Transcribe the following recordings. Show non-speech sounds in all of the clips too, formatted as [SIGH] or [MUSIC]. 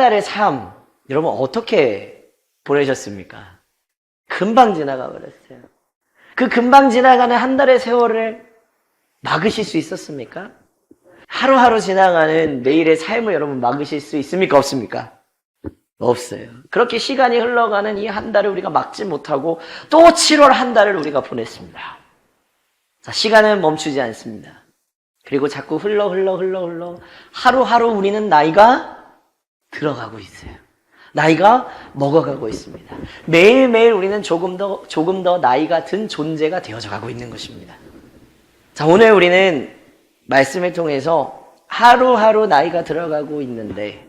달의 삶, 여러분 어떻게 보내셨습니까? 금방 지나가 버렸어요. 그 금방 지나가는 한 달의 세월을 막으실 수 있었습니까? 하루하루 지나가는 내일의 삶을 여러분 막으실 수 있습니까? 없습니까? 없어요. 그렇게 시간이 흘러가는 이 한 달을 우리가 막지 못하고 또 7월 한 달을 우리가 보냈습니다. 자, 시간은 멈추지 않습니다. 그리고 자꾸 흘러 흘러 흘러 흘러 하루하루 우리는 나이가 들어가고 있어요. 나이가 먹어가고 있습니다. 매일매일 우리는 조금 더 조금 더 나이가 든 존재가 되어져 가고 있는 것입니다. 자, 오늘 우리는 말씀을 통해서 하루하루 나이가 들어가고 있는데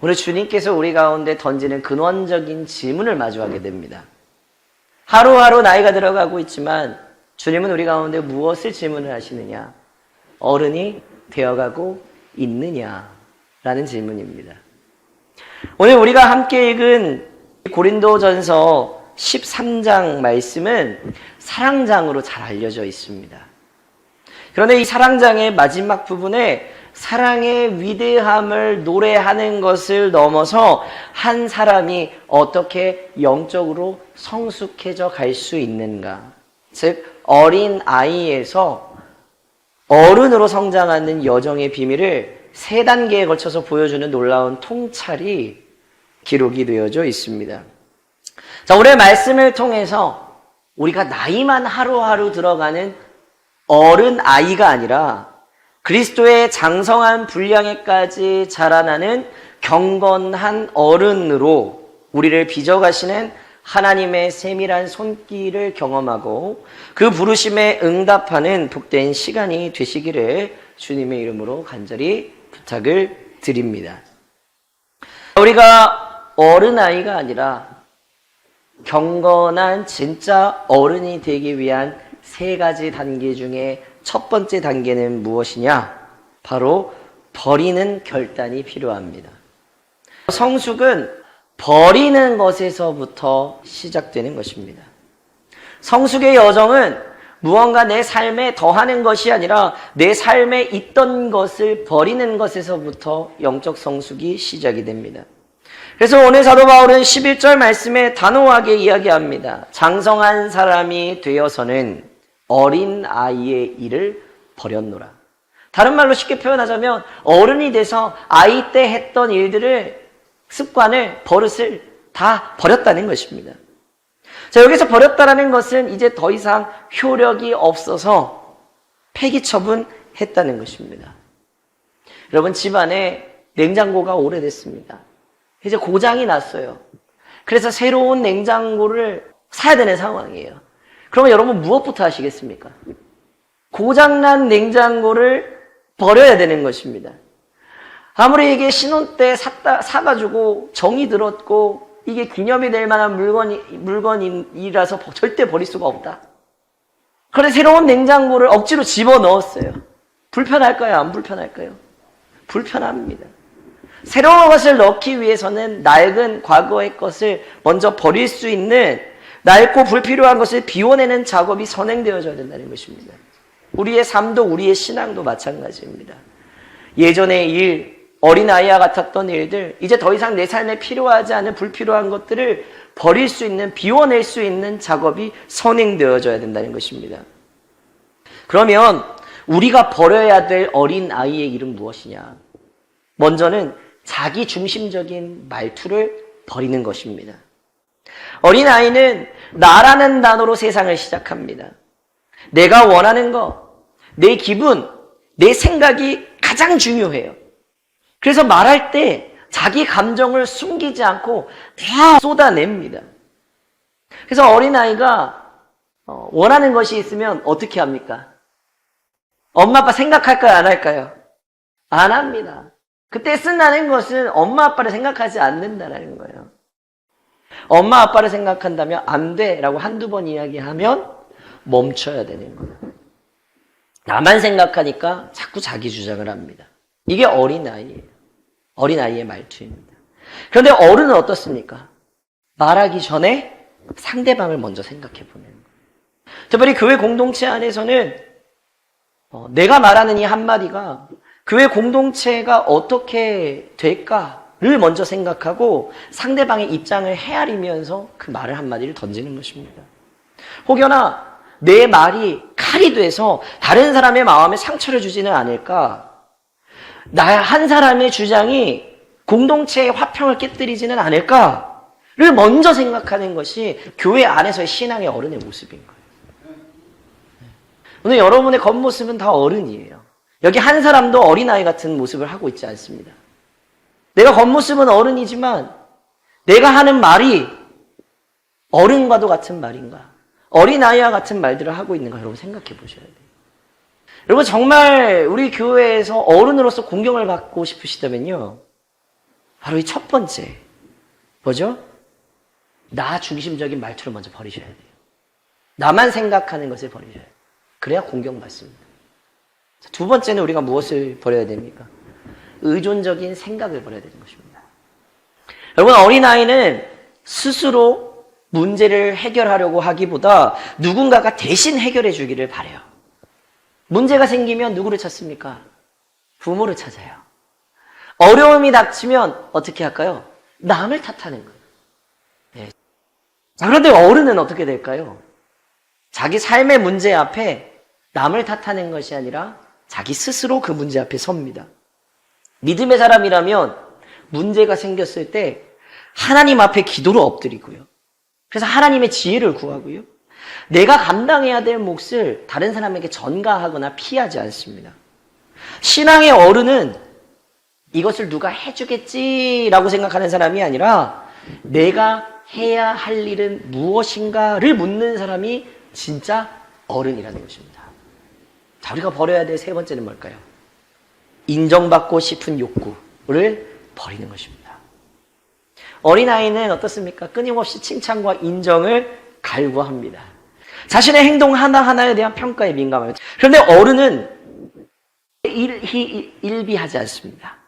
오늘 주님께서 우리 가운데 던지는 근원적인 질문을 마주하게 됩니다. 하루하루 나이가 들어가고 있지만 주님은 우리 가운데 무엇을 질문을 하시느냐? 어른이 되어가고 있느냐 라는 질문입니다. 오늘 우리가 함께 읽은 고린도전서 13장 말씀은 사랑장으로 잘 알려져 있습니다. 그런데 이 사랑장의 마지막 부분에 사랑의 위대함을 노래하는 것을 넘어서 한 사람이 어떻게 영적으로 성숙해져 갈 수 있는가. 즉, 어린 아이에서 어른으로 성장하는 여정의 비밀을 세 단계에 걸쳐서 보여주는 놀라운 통찰이 기록이 되어져 있습니다. 자, 오늘 말씀을 통해서 우리가 나이만 하루하루 들어가는 어른 아이가 아니라 그리스도의 장성한 분량에까지 자라나는 경건한 어른으로 우리를 빚어가시는 하나님의 세밀한 손길을 경험하고 그 부르심에 응답하는 복된 시간이 되시기를 주님의 이름으로 간절히 부탁을 드립니다. 우리가 어른아이가 아니라 경건한 진짜 어른이 되기 위한 세 가지 단계 중에 첫 번째 단계는 무엇이냐? 바로 버리는 결단이 필요합니다. 성숙은 버리는 것에서부터 시작되는 것입니다. 성숙의 여정은 무언가 내 삶에 더하는 것이 아니라 내 삶에 있던 것을 버리는 것에서부터 영적 성숙이 시작이 됩니다. 그래서 오늘 사도 바울은 11절 말씀에 단호하게 이야기합니다. 장성한 사람이 되어서는 어린 아이의 일을 버렸노라. 다른 말로 쉽게 표현하자면 어른이 돼서 아이 때 했던 일들을 습관을 버릇을 다 버렸다는 것입니다. 자, 여기서 버렸다라는 것은 이제 더 이상 효력이 없어서 폐기 처분했다는 것입니다. 여러분 집안에 냉장고가 오래됐습니다. 이제 고장이 났어요. 그래서 새로운 냉장고를 사야 되는 상황이에요. 그러면 여러분 무엇부터 하시겠습니까? 고장난 냉장고를 버려야 되는 것입니다. 아무리 이게 신혼 때 샀다, 사가지고 정이 들었고 이게 기념이 될 만한 물건이, 물건이라서 절대 버릴 수가 없다. 그런데 새로운 냉장고를 억지로 집어 넣었어요. 불편할까요? 안 불편할까요? 불편합니다. 새로운 것을 넣기 위해서는 낡은 과거의 것을 먼저 버릴 수 있는 낡고 불필요한 것을 비워내는 작업이 선행되어져야 된다는 것입니다. 우리의 삶도 우리의 신앙도 마찬가지입니다. 예전의 일, 어린아이와 같았던 일들, 이제 더 이상 내 삶에 필요하지 않은 불필요한 것들을 버릴 수 있는, 비워낼 수 있는 작업이 선행되어져야 된다는 것입니다. 그러면 우리가 버려야 될 어린아이의 일은 무엇이냐? 먼저는 자기 중심적인 말투를 버리는 것입니다. 어린아이는 나라는 단어로 세상을 시작합니다. 내가 원하는 것, 내 기분, 내 생각이 가장 중요해요. 그래서 말할 때 자기 감정을 숨기지 않고 다 쏟아냅니다. 그래서 어린아이가 어, 원하는 것이 있으면 어떻게 합니까? 엄마 아빠 생각할까요? 안 할까요? 안 합니다. 그때 쓴다는 것은 엄마 아빠를 생각하지 않는다는 거예요. 엄마 아빠를 생각한다면 안 돼라고 한두 번 이야기하면 멈춰야 되는 거예요. 나만 생각하니까 자꾸 자기 주장을 합니다. 이게 어린아이예요. 어린아이의 말투입니다. 그런데 어른은 어떻습니까? 말하기 전에 상대방을 먼저 생각해 보는 거예요. 특별히 교회 공동체 안에서는 어, 내가 말하는 이 한마디가 교회 공동체가 어떻게 될까? 를 먼저 생각하고 상대방의 입장을 헤아리면서 그 말을 한마디를 던지는 것입니다. 혹여나 내 말이 칼이 돼서 다른 사람의 마음에 상처를 주지는 않을까? 나 한 사람의 주장이 공동체의 화평을 깨뜨리지는 않을까를 먼저 생각하는 것이 교회 안에서의 신앙의 어른의 모습인 거예요. 오늘 여러분의 겉모습은 다 어른이에요. 여기 한 사람도 어린아이 같은 모습을 하고 있지 않습니다. 내가 겉모습은 어른이지만 내가 하는 말이 어른과도 같은 말인가? 어린아이와 같은 말들을 하고 있는가? 여러분 생각해 보셔야 돼요. 여러분 정말 우리 교회에서 어른으로서 공경을 받고 싶으시다면요. 바로 이 첫 번째. 뭐죠? 나 중심적인 말투를 먼저 버리셔야 돼요. 나만 생각하는 것을 버리셔야 돼요. 그래야 공경받습니다. 자, 두 번째는 우리가 무엇을 버려야 됩니까? 의존적인 생각을 버려야 되는 것입니다. 여러분, 어린아이는 스스로 문제를 해결하려고 하기보다 누군가가 대신 해결해 주기를 바래요. 문제가 생기면 누구를 찾습니까? 부모를 찾아요. 어려움이 닥치면 어떻게 할까요? 남을 탓하는 거예요. 네. 자, 그런데 어른은 어떻게 될까요? 자기 삶의 문제 앞에 남을 탓하는 것이 아니라 자기 스스로 그 문제 앞에 섭니다. 믿음의 사람이라면 문제가 생겼을 때 하나님 앞에 기도로 엎드리고요. 그래서 하나님의 지혜를 구하고요. 내가 감당해야 될 몫을 다른 사람에게 전가하거나 피하지 않습니다. 신앙의 어른은 이것을 누가 해주겠지라고 생각하는 사람이 아니라 내가 해야 할 일은 무엇인가를 묻는 사람이 진짜 어른이라는 것입니다. 자, 우리가 버려야 될 세 번째는 뭘까요? 인정받고 싶은 욕구를 버리는 것입니다. 어린아이는 어떻습니까? 끊임없이 칭찬과 인정을 갈구합니다. 자신의 행동 하나하나에 대한 평가에 민감합니다. 그런데 어른은 일, 일, 일비하지 않습니다.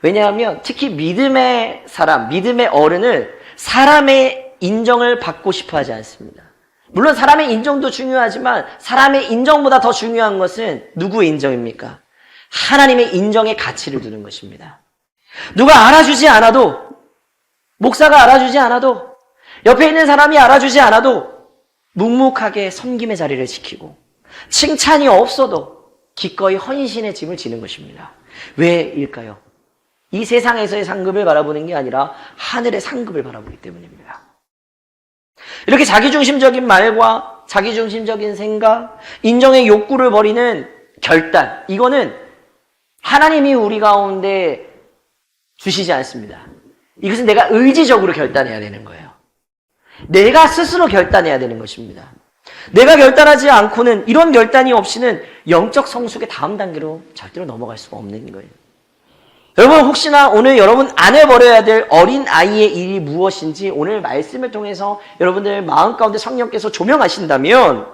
왜냐하면 특히 믿음의 사람, 믿음의 어른을 사람의 인정을 받고 싶어 하지 않습니다. 물론 사람의 인정도 중요하지만 사람의 인정보다 더 중요한 것은 누구의 인정입니까? 하나님의 인정의 가치를 두는 것입니다. 누가 알아주지 않아도, 목사가 알아주지 않아도, 옆에 있는 사람이 알아주지 않아도 묵묵하게 섬김의 자리를 지키고 칭찬이 없어도 기꺼이 헌신의 짐을 지는 것입니다. 왜일까요? 이 세상에서의 상급을 바라보는 게 아니라 하늘의 상급을 바라보기 때문입니다. 이렇게 자기중심적인 말과 자기중심적인 생각, 인정의 욕구를 버리는 결단, 이거는 하나님이 우리 가운데 주시지 않습니다. 이것은 내가 의지적으로 결단해야 되는 거예요. 내가 스스로 결단해야 되는 것입니다. 내가 결단하지 않고는 이런 결단이 없이는 영적 성숙의 다음 단계로 절대로 넘어갈 수가 없는 거예요. 여러분 혹시나 오늘 여러분 안 해버려야 될 어린 아이의 일이 무엇인지 오늘 말씀을 통해서 여러분들 마음 가운데 성령께서 조명하신다면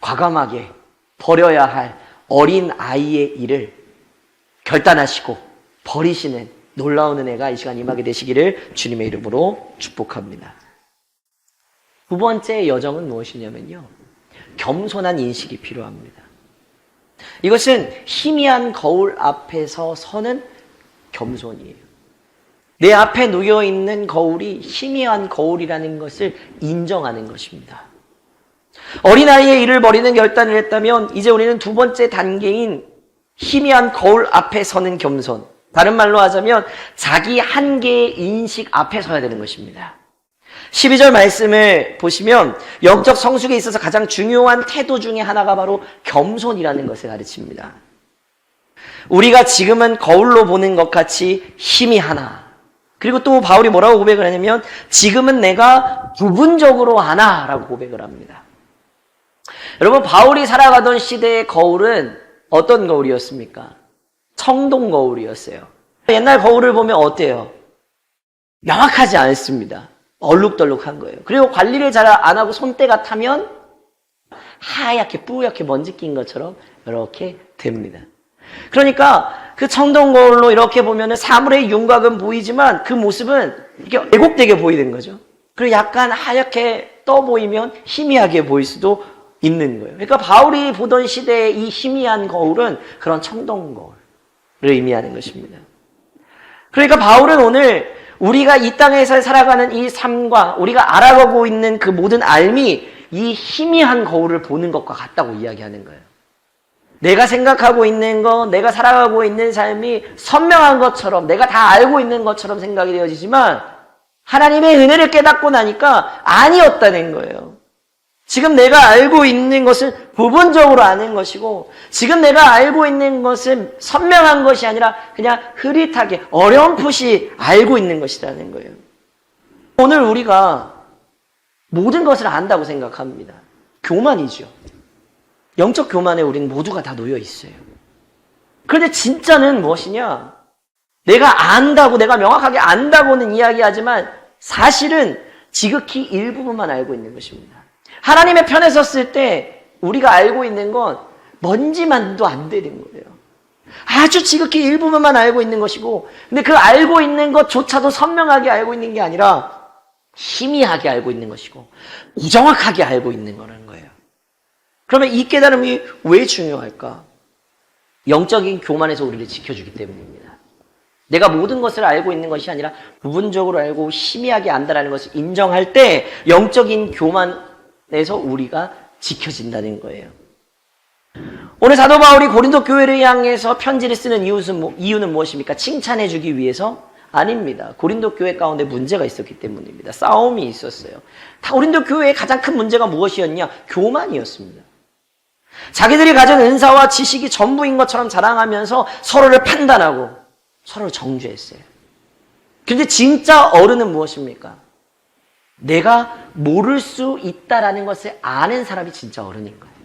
과감하게 버려야 할 어린 아이의 일을 결단하시고 버리시는 놀라운 은혜가 이 시간 임하게 되시기를 주님의 이름으로 축복합니다. 두 번째 여정은 무엇이냐면요. 겸손한 인식이 필요합니다. 이것은 희미한 거울 앞에서 서는 겸손이에요. 내 앞에 놓여 있는 거울이 희미한 거울이라는 것을 인정하는 것입니다. 어린아이의 일을 버리는 결단을 했다면 이제 우리는 두 번째 단계인 희미한 거울 앞에 서는 겸손. 다른 말로 하자면 자기 한계의 인식 앞에 서야 되는 것입니다. 12절 말씀을 보시면 영적 성숙에 있어서 가장 중요한 태도 중에 하나가 바로 겸손이라는 것을 가르칩니다. 우리가 지금은 거울로 보는 것 같이 힘이 하나. 그리고 또 바울이 뭐라고 고백을 하냐면 지금은 내가 부분적으로 하나라고 고백을 합니다. 여러분 바울이 살아가던 시대의 거울은 어떤 거울이었습니까? 청동 거울이었어요. 옛날 거울을 보면 어때요? 명확하지 않습니다. 얼룩덜룩한 거예요. 그리고 관리를 잘 안 하고 손때가 타면 하얗게 뿌옇게 먼지 낀 것처럼 이렇게 됩니다. 그러니까 그 청동 거울로 이렇게 보면은 사물의 윤곽은 보이지만 그 모습은 이렇게 왜곡되게 보이는 거죠. 그리고 약간 하얗게 떠 보이면 희미하게 보일 수도 있는 거예요. 그러니까 바울이 보던 시대의 이 희미한 거울은 그런 청동 거울을 의미하는 것입니다. 그러니까 바울은 오늘 우리가 이 땅에서 살아가는 이 삶과 우리가 알아가고 있는 그 모든 알미 이 희미한 거울을 보는 것과 같다고 이야기하는 거예요. 내가 생각하고 있는 것, 내가 살아가고 있는 삶이 선명한 것처럼, 내가 다 알고 있는 것처럼 생각이 되어지지만, 하나님의 은혜를 깨닫고 나니까 아니었다는 거예요. 지금 내가 알고 있는 것은 부분적으로 아는 것이고, 지금 내가 알고 있는 것은 선명한 것이 아니라 그냥 흐릿하게, 어렴풋이 알고 있는 것이라는 거예요. 오늘 우리가 모든 것을 안다고 생각합니다. 교만이죠. 영적 교만에 우리는 모두가 다 놓여 있어요. 그런데 진짜는 무엇이냐? 내가 안다고, 내가 명확하게 안다고는 이야기하지만 사실은 지극히 일부분만 알고 있는 것입니다. 하나님의 편에 섰을 때 우리가 알고 있는 건 먼지만도 안 되는 거예요. 아주 지극히 일부분만 알고 있는 것이고, 근데 그 알고 있는 것조차도 선명하게 알고 있는 게 아니라 희미하게 알고 있는 것이고, 우정확하게 알고 있는 거라는 거예요. 그러면 이 깨달음이 왜 중요할까? 영적인 교만에서 우리를 지켜주기 때문입니다. 내가 모든 것을 알고 있는 것이 아니라 부분적으로 알고 희미하게 안다라는 것을 인정할 때 영적인 교만 에서 우리가 지켜진다는 거예요. 오늘 사도 바울이 고린도 교회를 향해서 편지를 쓰는 이유는, 뭐- 이유는 무엇입니까? 칭찬해 주기 위해서? 아닙니다. 고린도 교회 가운데 문제가 있었기 때문입니다. 싸움이 있었어요. 다 고린도 교회의 가장 큰 문제가 무엇이었냐? 교만이었습니다. 자기들이 가진 은사와 지식이 전부인 것처럼 자랑하면서 서로를 판단하고 서로를 정죄했어요. 근데 진짜 어른은 무엇입니까? 내가 모를 수 있다라는 것을 아는 사람이 진짜 어른인 거예요.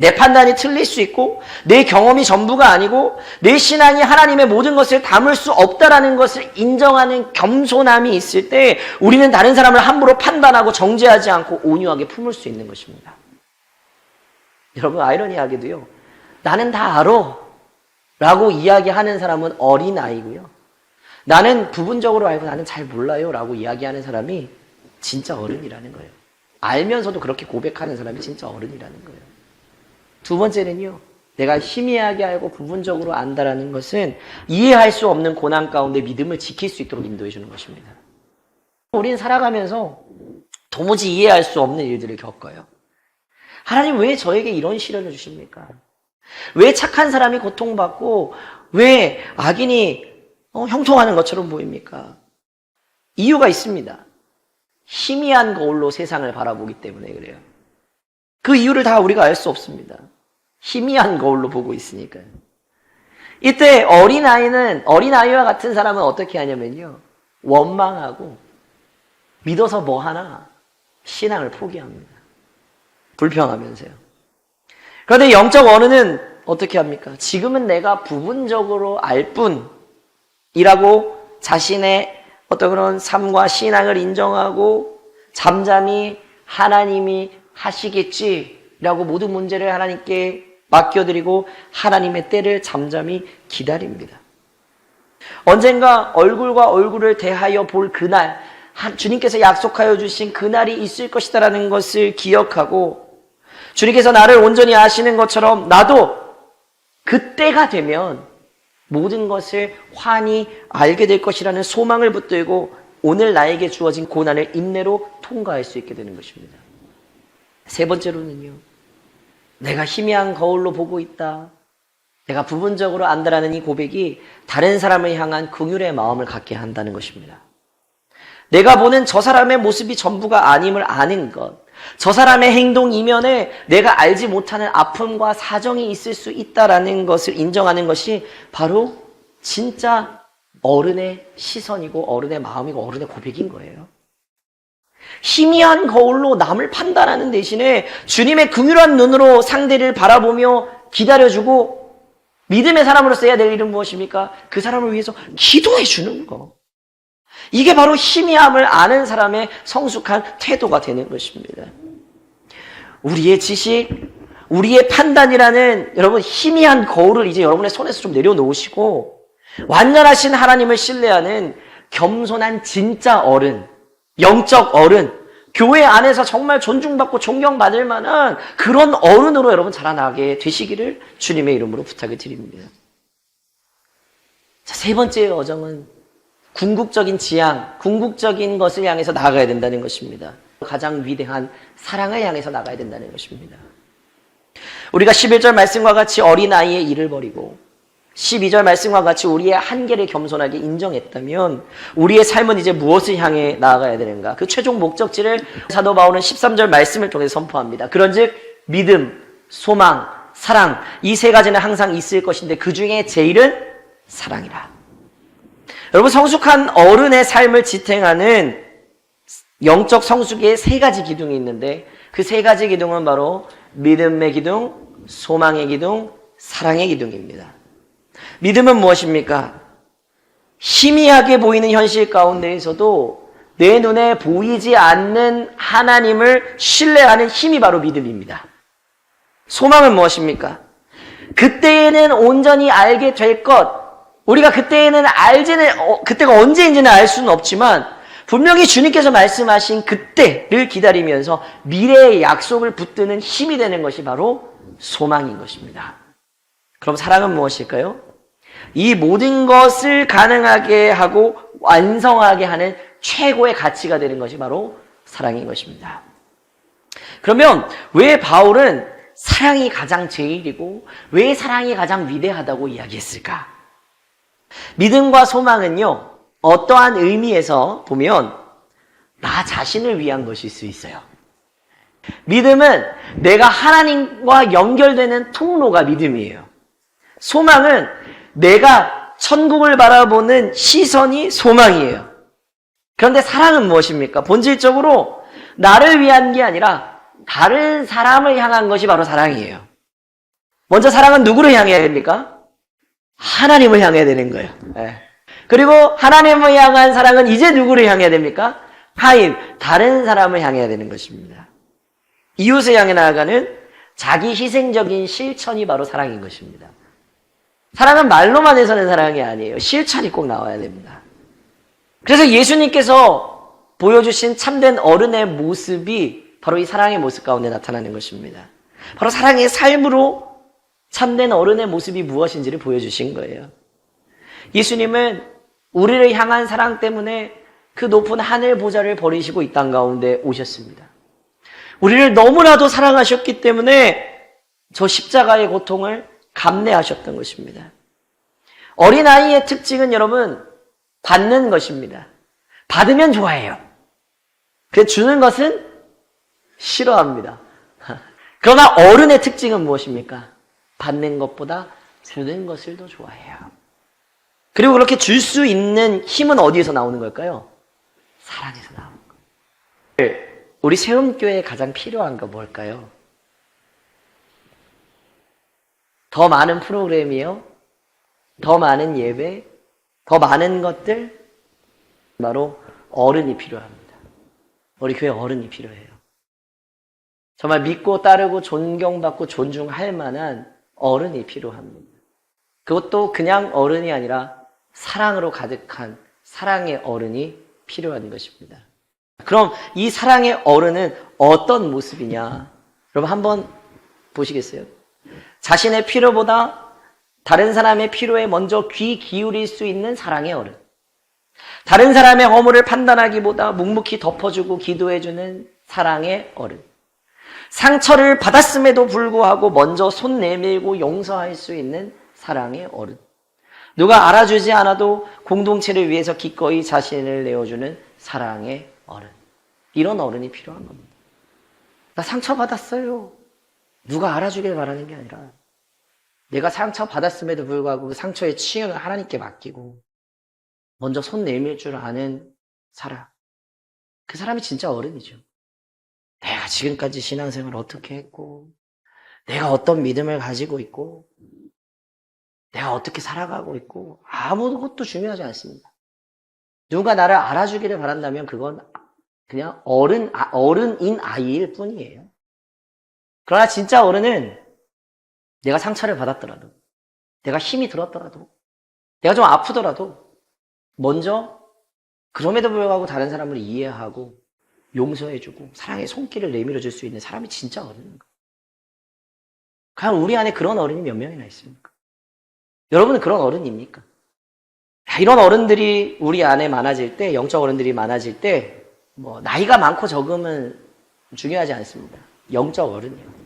내 판단이 틀릴 수 있고 내 경험이 전부가 아니고 내 신앙이 하나님의 모든 것을 담을 수 없다라는 것을 인정하는 겸손함이 있을 때 우리는 다른 사람을 함부로 판단하고 정죄하지 않고 온유하게 품을 수 있는 것입니다. 여러분 아이러니하게도요. 나는 다 알아. 라고 이야기하는 사람은 어린 아이고요. 나는 부분적으로 알고 나는 잘 몰라요. 라고 이야기하는 사람이 진짜 어른이라는 거예요. 알면서도 그렇게 고백하는 사람이 진짜 어른이라는 거예요. 두 번째는요. 내가 희미하게 알고 부분적으로 안다라는 것은 이해할 수 없는 고난 가운데 믿음을 지킬 수 있도록 인도해 주는 것입니다. 우리는 살아가면서 도무지 이해할 수 없는 일들을 겪어요. 하나님 왜 저에게 이런 시련을 주십니까? 왜 착한 사람이 고통받고 왜 악인이 어, 형통하는 것처럼 보입니까? 이유가 있습니다. 희미한 거울로 세상을 바라보기 때문에 그래요. 그 이유를 다 우리가 알 수 없습니다. 희미한 거울로 보고 있으니까요. 이때 어린아이는, 어린아이와 같은 사람은 어떻게 하냐면요. 원망하고 믿어서 뭐 하나 신앙을 포기합니다. 불평하면서요. 그런데 영적 어른은 어떻게 합니까? 지금은 내가 부분적으로 알 뿐 이라고 자신의 어떤 그런 삶과 신앙을 인정하고 잠잠히 하나님이 하시겠지라고 모든 문제를 하나님께 맡겨드리고 하나님의 때를 잠잠히 기다립니다. 언젠가 얼굴과 얼굴을 대하여 볼 그날, 한- 주님께서 약속하여 주신 그날이 있을 것이다라는 것을 기억하고 주님께서 나를 온전히 아시는 것처럼 나도 그때가 되면 모든 것을 환히 알게 될 것이라는 소망을 붙들고 오늘 나에게 주어진 고난을 인내로 통과할 수 있게 되는 것입니다. 세 번째로는요. 내가 희미한 거울로 보고 있다. 내가 부분적으로 안다라는 이 고백이 다른 사람을 향한 긍휼의 마음을 갖게 한다는 것입니다. 내가 보는 저 사람의 모습이 전부가 아님을 아는 것. 저 사람의 행동 이면에 내가 알지 못하는 아픔과 사정이 있을 수 있다라는 것을 인정하는 것이 바로 진짜 어른의 시선이고 어른의 마음이고 어른의 고백인 거예요. 희미한 거울로 남을 판단하는 대신에 주님의 긍휼한 눈으로 상대를 바라보며 기다려주고 믿음의 사람으로서 해야 될 일은 무엇입니까? 그 사람을 위해서 기도해 주는 거. 이게 바로 희미함을 아는 사람의 성숙한 태도가 되는 것입니다. 우리의 지식, 우리의 판단이라는 여러분 희미한 거울을 이제 여러분의 손에서 좀 내려놓으시고 완전하신 하나님을 신뢰하는 겸손한 진짜 어른, 영적 어른, 교회 안에서 정말 존중받고 존경받을 만한 그런 어른으로 여러분 자라나게 되시기를 주님의 이름으로 부탁을 드립니다. 자, 세 번째 어정은 궁극적인 지향, 궁극적인 것을 향해서 나아가야 된다는 것입니다. 가장 위대한 사랑을 향해서 나가야 된다는 것입니다. 우리가 11절 말씀과 같이 어린아이의 일을 버리고 12절 말씀과 같이 우리의 한계를 겸손하게 인정했다면 우리의 삶은 이제 무엇을 향해 나아가야 되는가? 그 최종 목적지를 사도 바울은 13절 말씀을 통해 선포합니다. 그런즉 믿음, 소망, 사랑 이 세 가지는 항상 있을 것인데 그 중에 제일은 사랑이라. 여러분 성숙한 어른의 삶을 지탱하는 영적 성숙의 세 가지 기둥이 있는데 그 세 가지 기둥은 바로 믿음의 기둥, 소망의 기둥, 사랑의 기둥입니다. 믿음은 무엇입니까? 희미하게 보이는 현실 가운데에서도 내 눈에 보이지 않는 하나님을 신뢰하는 힘이 바로 믿음입니다. 소망은 무엇입니까? 그때에는 온전히 알게 될 것. 우리가 그때에는 알지는, 어, 그때가 언제인지는 알 수는 없지만, 분명히 주님께서 말씀하신 그때를 기다리면서 미래의 약속을 붙드는 힘이 되는 것이 바로 소망인 것입니다. 그럼 사랑은 무엇일까요? 이 모든 것을 가능하게 하고 완성하게 하는 최고의 가치가 되는 것이 바로 사랑인 것입니다. 그러면 왜 바울은 사랑이 가장 제일이고 왜 사랑이 가장 위대하다고 이야기했을까? 믿음과 소망은요, 어떠한 의미에서 보면 나 자신을 위한 것일 수 있어요. 믿음은 내가 하나님과 연결되는 통로가 믿음이에요. 소망은 내가 천국을 바라보는 시선이 소망이에요. 그런데 사랑은 무엇입니까? 본질적으로 나를 위한 게 아니라 다른 사람을 향한 것이 바로 사랑이에요. 먼저 사랑은 누구를 향해야 됩니까? 하나님을 향해야 되는 거예요. 네. 그리고 하나님을 향한 사랑은 이제 누구를 향해야 됩니까? 타인, 다른 사람을 향해야 되는 것입니다. 이웃을 향해 나아가는 자기 희생적인 실천이 바로 사랑인 것입니다. 사랑은 말로만 해서는 사랑이 아니에요. 실천이 꼭 나와야 됩니다. 그래서 예수님께서 보여주신 참된 어른의 모습이 바로 이 사랑의 모습 가운데 나타나는 것입니다. 바로 사랑의 삶으로 참된 어른의 모습이 무엇인지를 보여주신 거예요. 예수님은 우리를 향한 사랑 때문에 그 높은 하늘 보좌를 버리시고 이 땅 가운데 오셨습니다. 우리를 너무나도 사랑하셨기 때문에 저 십자가의 고통을 감내하셨던 것입니다. 어린아이의 특징은 여러분, 받는 것입니다. 받으면 좋아해요. 그 주는 것은 싫어합니다. [LAUGHS] 그러나 어른의 특징은 무엇입니까? 받는 것보다 주는 것을 더 좋아해요. 그리고 그렇게 줄 수 있는 힘은 어디에서 나오는 걸까요? 사랑에서 나오는 거예요. 우리 세움교회에 가장 필요한 거 뭘까요? 더 많은 프로그램이요? 더 많은 예배? 더 많은 것들? 바로 어른이 필요합니다. 우리 교회 어른이 필요해요. 정말 믿고 따르고 존경받고 존중할 만한 어른이 필요합니다. 그것도 그냥 어른이 아니라 사랑으로 가득한 사랑의 어른이 필요한 것입니다. 그럼 이 사랑의 어른은 어떤 모습이냐? 여러분 한번 보시겠어요? 자신의 필요보다 다른 사람의 필요에 먼저 귀 기울일 수 있는 사랑의 어른. 다른 사람의 허물을 판단하기보다 묵묵히 덮어주고 기도해주는 사랑의 어른. 상처를 받았음에도 불구하고 먼저 손 내밀고 용서할 수 있는 사랑의 어른. 누가 알아주지 않아도 공동체를 위해서 기꺼이 자신을 내어주는 사랑의 어른. 이런 어른이 필요한 겁니다. 나 상처받았어요. 누가 알아주길 바라는 게 아니라 내가 상처받았음에도 불구하고 그 상처의 치유는 하나님께 맡기고 먼저 손 내밀 줄 아는 사람. 그 사람이 진짜 어른이죠. 내가 지금까지 신앙생활을 어떻게 했고, 내가 어떤 믿음을 가지고 있고, 내가 어떻게 살아가고 있고, 아무것도 중요하지 않습니다. 누가 나를 알아주기를 바란다면 그건 그냥 어른, 아, 어른인 아이일 뿐이에요. 그러나 진짜 어른은 내가 상처를 받았더라도, 내가 힘이 들었더라도, 내가 좀 아프더라도, 먼저 그럼에도 불구하고 다른 사람을 이해하고 용서해주고 사랑의 손길을 내밀어줄 수 있는 사람이 진짜 어른인 거예요. 과연 우리 안에 그런 어른이 몇 명이나 있습니까? 여러분은 그런 어른입니까? 야, 이런 어른들이 우리 안에 많아질 때, 영적 어른들이 많아질 때, 뭐, 나이가 많고 적음은 중요하지 않습니다. 영적 어른이요.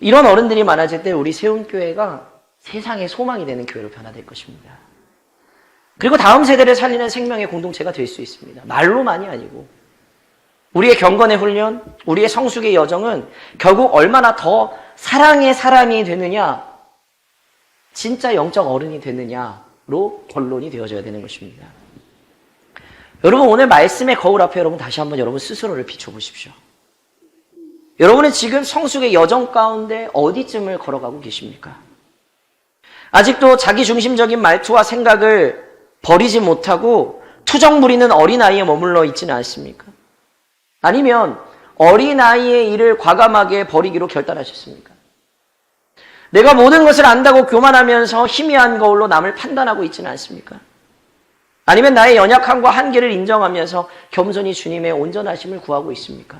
이런 어른들이 많아질 때 우리 세운교회가 세상의 소망이 되는 교회로 변화될 것입니다. 그리고 다음 세대를 살리는 생명의 공동체가 될 수 있습니다. 말로만이 아니고. 우리의 경건의 훈련, 우리의 성숙의 여정은 결국 얼마나 더 사랑의 사람이 되느냐, 진짜 영적 어른이 되느냐로 결론이 되어져야 되는 것입니다. 여러분, 오늘 말씀의 거울 앞에 여러분 다시 한번 여러분 스스로를 비춰보십시오. 여러분은 지금 성숙의 여정 가운데 어디쯤을 걸어가고 계십니까? 아직도 자기 중심적인 말투와 생각을 버리지 못하고 투정 부리는 어린아이에 머물러 있지는 않습니까? 아니면 어린아이의 일을 과감하게 버리기로 결단하셨습니까? 내가 모든 것을 안다고 교만하면서 희미한 거울로 남을 판단하고 있지는 않습니까? 아니면 나의 연약함과 한계를 인정하면서 겸손히 주님의 온전하심을 구하고 있습니까?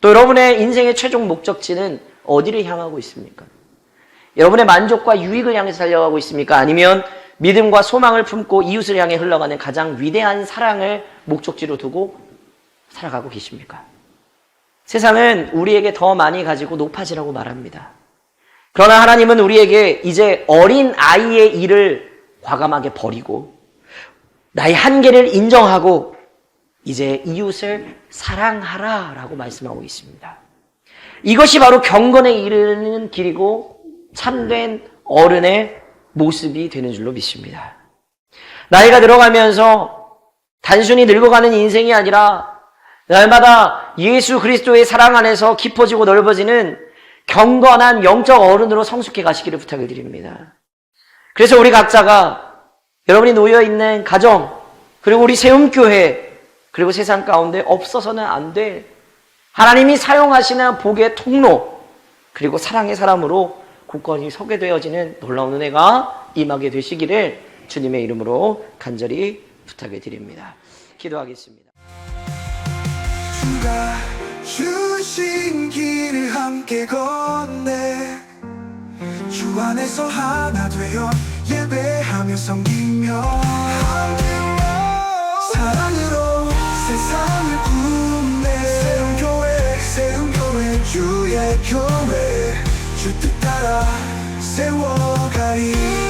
또 여러분의 인생의 최종 목적지는 어디를 향하고 있습니까? 여러분의 만족과 유익을 향해서 달려가고 있습니까? 아니면 믿음과 소망을 품고 이웃을 향해 흘러가는 가장 위대한 사랑을 목적지로 두고 살아가고 계십니까? 세상은 우리에게 더 많이 가지고 높아지라고 말합니다. 그러나 하나님은 우리에게 이제 어린 아이의 일을 과감하게 버리고 나의 한계를 인정하고 이제 이웃을 사랑하라 라고 말씀하고 있습니다. 이것이 바로 경건에 이르는 길이고 참된 어른의 모습이 되는 줄로 믿습니다. 나이가 들어가면서 단순히 늙어가는 인생이 아니라 날마다 예수 그리스도의 사랑 안에서 깊어지고 넓어지는 경건한 영적 어른으로 성숙해 가시기를 부탁을 드립니다. 그래서 우리 각자가 여러분이 놓여 있는 가정, 그리고 우리 세움교회, 그리고 세상 가운데 없어서는 안 될 하나님이 사용하시는 복의 통로, 그리고 사랑의 사람으로 굳건히 서게 되어지는 놀라운 은혜가 임하게 되시기를 주님의 이름으로 간절히 부탁을 드립니다. 기도하겠습니다. 주신 길을 함께 걷네. 주 안에서 하나 되어 예배하며 섬기며 사랑으로 세상을 품네. 새로운 교회 새로운 교회 주의 교회. 주 뜻 따라 세워가리